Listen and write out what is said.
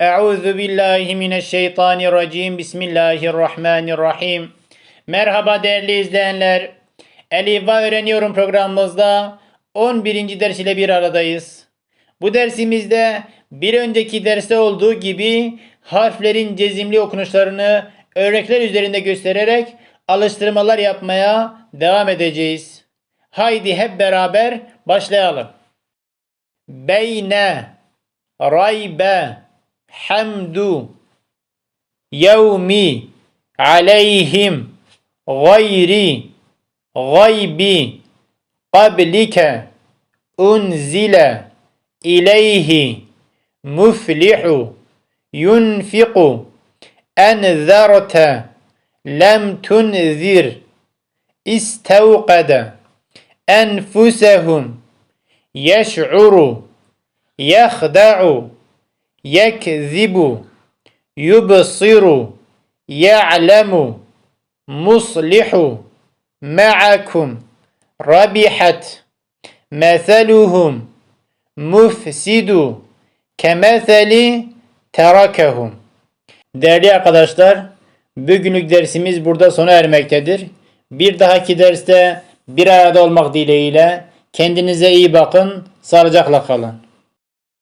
Euzu billahi mineşşeytanirracim. Bismillahirrahmanirrahim. Merhaba değerli izleyenler. Eliva öğreniyorum programımızda 11. ders ile bir aradayız. Bu dersimizde bir önceki derste olduğu gibi harflerin cezimli okunuşlarını örnekler üzerinde göstererek alıştırmalar yapmaya devam edeceğiz. Haydi hep beraber başlayalım. Beyne raybe حمد يومي عليهم غيري غيب. قبلك أنزل إليه مفلح ينفق. أنذرت لم تنذر. استوقد أنفسهم. يشعر يخدع. yekzibu, yubsiru, ya'lemu, muslihu, ma'akum, rabihat, meseluhum, mufsidu, kemeseli, terakehum. Değerli arkadaşlar, bugünlük dersimiz burada sona ermektedir. Bir dahaki derste bir arada olmak dileğiyle kendinize iyi bakın, sağlıcakla kalın.